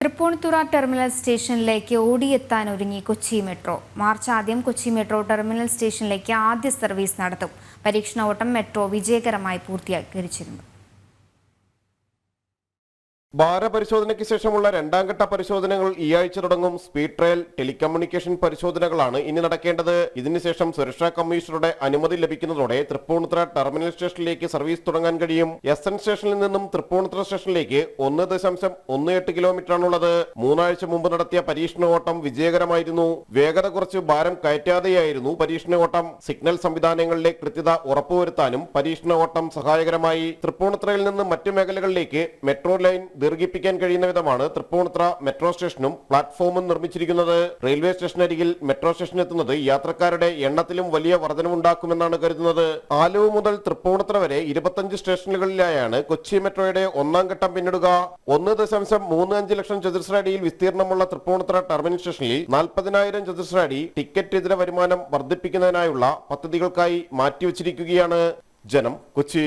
Tripunithura terminal സ്റ്റേഷനിലേക്ക് ഓടിയെത്താൻ ഒരുങ്ങി Kochi metro. March ആദ്യം കൊച്ചി മെട്രോ ടെർമിനൽ സ്റ്റേഷനിലേക്ക് ആദ്യ സർവീസ് നടത്തും. പരീക്ഷണ ഓട്ടം മെട്രോ വിജയകരമായി പൂർത്തീകരിച്ചിരുന്നു ഭാരപരിശോധനയ്ക്ക് ശേഷമുള്ള രണ്ടാം ഘട്ട പരിശോധനകൾ ഈ ആഴ്ച തുടങ്ങും. സ്പീഡ് ട്രയൽ ടെലികമ്മ്യൂണിക്കേഷൻ പരിശോധനകളാണ് ഇനി നടക്കേണ്ടത്. ഇതിനുശേഷം സുരക്ഷാ കമ്മീഷണറുടെ അനുമതി ലഭിക്കുന്നതോടെ തൃപ്പൂണിത്തുറ ടെർമിനൽ സ്റ്റേഷനിലേക്ക് സർവീസ് തുടങ്ങാൻ കഴിയും. എസ് എൻ സ്റ്റേഷനിൽ നിന്നും തൃപ്പൂണിത്തുറ സ്റ്റേഷനിലേക്ക് ഒന്ന് ദശാംശം ഒന്ന് എട്ട് കിലോമീറ്ററാണുള്ളത്. മൂന്നാഴ്ച മുമ്പ് നടത്തിയ പരീക്ഷണ ഓട്ടം വിജയകരമായിരുന്നു. വേഗത കുറച്ച് ഭാരം കയറ്റാതെയായിരുന്നു പരീക്ഷണ ഓട്ടം സിഗ്നൽ സംവിധാനങ്ങളിലെ കൃത്യത ഉറപ്പുവരുത്താനും പരീക്ഷണ ഓട്ടം സഹായകരമായി. തൃപ്പൂണിത്തുറയിൽ നിന്ന് മറ്റു മേഖലകളിലേക്ക് മെട്രോ ലൈൻ ദീർഘിപ്പിക്കാൻ കഴിയുന്ന വിധമാണ് തൃപ്പൂണിത്ര മെട്രോ സ്റ്റേഷനും പ്ലാറ്റ്ഫോമും നിർമ്മിച്ചിരിക്കുന്നത്. റെയിൽവേ സ്റ്റേഷനരികിൽ മെട്രോ സ്റ്റേഷൻ എത്തുന്നത് യാത്രക്കാരുടെ എണ്ണത്തിലും വലിയ വർധനവുണ്ടാക്കുമെന്നാണ് കരുതുന്നത്. ആലുവ മുതൽ തൃപ്പൂണിത്ര വരെ ഇരുപത്തഞ്ച് സ്റ്റേഷനുകളിലായാണ് കൊച്ചി മെട്രോയുടെ ഒന്നാം ഘട്ടം പിന്നിടുക. ഒന്ന് ദശാംശം മൂന്ന് അഞ്ച് ലക്ഷം ചതുരശ്ര അടിയിൽ വിസ്തീർണമുള്ള തൃപ്പൂണിത്ര ടെർമിനൽ സ്റ്റേഷനിൽ നാൽപ്പതിനായിരം ചതുരശ്ര അടി ടിക്കറ്റ് ഇതര വരുമാനം വർദ്ധിപ്പിക്കുന്നതിനായുള്ള പദ്ധതികൾക്കായി മാറ്റിവച്ചിരിക്കുകയാണ്. ജനം കൊച്ചി.